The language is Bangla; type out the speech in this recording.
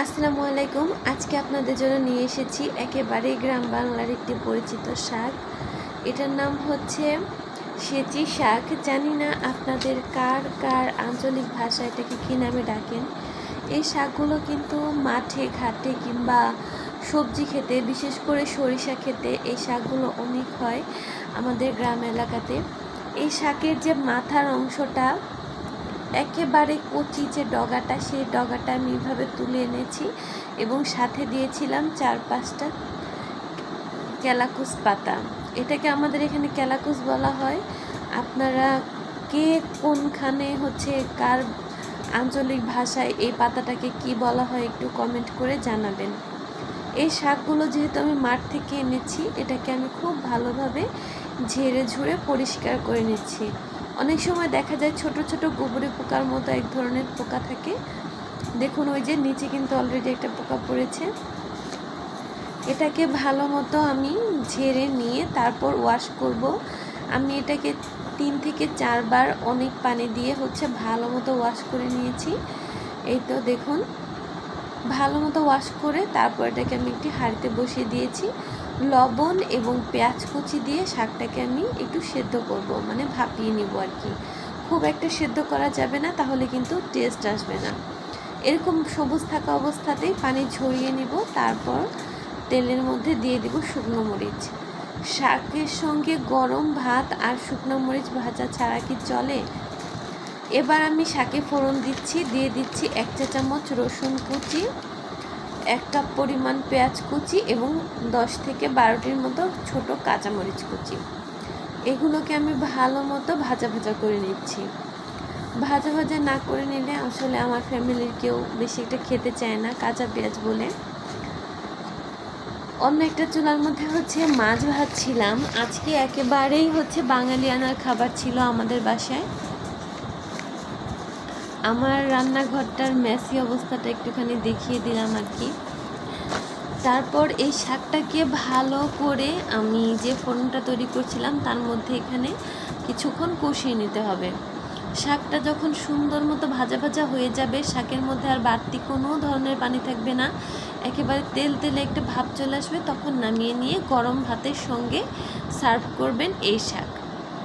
আসসালামু আলাইকুম। আজকে আপনাদের জন্য নিয়ে এসেছি একেবারে গ্রাম বাংলার একটি পরিচিত শাক। এটার নাম হচ্ছে সেচি শাক। জানি না আপনাদের কার কার আঞ্চলিক ভাষা এটাকে কী নামে ডাকেন। এই শাকগুলো কিন্তু মাঠে, ঘাটে কিংবা সবজি খেতে, বিশেষ করে সরিষা খেতে এই শাকগুলো অনেক হয় আমাদের গ্রাম এলাকাতে। এই শাকের যে মাথার অংশটা একেবারে কচি যে ডগাটা, সেই ডগাটা আমি এইভাবে তুলে এনেছি এবং সাথে দিয়েছিলাম চার পাঁচটা ক্যালাকুস পাতা। এটাকে আমাদের এখানে ক্যালাকুস বলা হয়। আপনারা কে কোনখানে হচ্ছে কার আঞ্চলিক ভাষায় এই পাতাটাকে কি বলা হয় একটু কমেন্ট করে জানাবেন। এই শাকগুলো যেহেতু আমি মাঠ থেকে এনেছি, এটাকে আমি খুব ভালোভাবে ঝেড়ে ঝুড়ে পরিষ্কার করে নিচ্ছি। অনেক সময় দেখা যায় ছোট ছোট গোবরে পোকার মতো এক ধরনের পোকা থাকে। দেখুন, ওই যে নিচে কিন্তু অলরেডি একটা পোকা পড়েছে। এটাকে ভালো মতো আমি ঝেড়ে নিয়ে তারপর ওয়াশ করব। আমি এটাকে তিন থেকে চারবার অনেক পানি দিয়ে হচ্ছে ভালো মতো ওয়াশ করে নিয়েছি। এই তো দেখুন। ভালো মতো ওয়াশ করে তারপর এটাকে আমি একটি হাঁড়িতে বসিয়ে দিয়েছি। লবণ এবং পেঁয়াজ কুচি দিয়ে শাকটাকে আমি একটু সেদ্ধ করব মানে ভাপিয়ে নিব আর কি। খুব একটা সেদ্ধ করা যাবে না, তাহলে কিন্তু টেস্ট আসবে না। এরকম সবুজ থাকা অবস্থাতেই পানি ঝরিয়ে নিব, তারপর তেলের মধ্যে দিয়ে দিব শুকনো মরিচ। শাকের সঙ্গে গরম ভাত আর শুকনো মরিচ ভাজা ছাড়া কি চলে? এবার আমি শাকে ফোড়ন দিচ্ছি, দিয়ে দিচ্ছি এক চা চামচ রসুন কুচি, এক কাপ পরিমাণ পেঁয়াজ কুচি এবং দশ থেকে বারোটির মতো ছোট কাঁচামরিচ কুচি। এগুলোকে আমি ভালো মতো ভাজা ভাজা করে নিচ্ছি। ভাজা ভাজা না করে নিলে আসলে আমার ফ্যামিলির কেউ বেশি একটা খেতে চায় না কাঁচা পেঁয়াজ বলে। অন্য একটা চুলার মধ্যে হচ্ছে মাছ ভাজছিলাম। আজকে একেবারেই হচ্ছে বাঙালিয়ানার খাবার ছিল আমাদের বাসায়। আমার রান্নাঘরটার মেসি অবস্থাটা একটুখানি দেখিয়ে দিলাম আর কি। তারপর এই শাকটাকে ভালো করে আমি যে ফোড়নটা তৈরি করছিলাম, তার মধ্যে এখানে কিছুক্ষণ কষিয়ে নিতে হবে। শাকটা যখন সুন্দর মতো ভাজা ভাজা হয়ে যাবে, শাকের মধ্যে আর বাড়তি কোনো ধরনের পানি থাকবে না। একেবারে তেল তেলে একটা ভাব চলে আসবে, তখন নামিয়ে নিয়ে গরম ভাতের সঙ্গে সার্ভ করবেন এই শাক।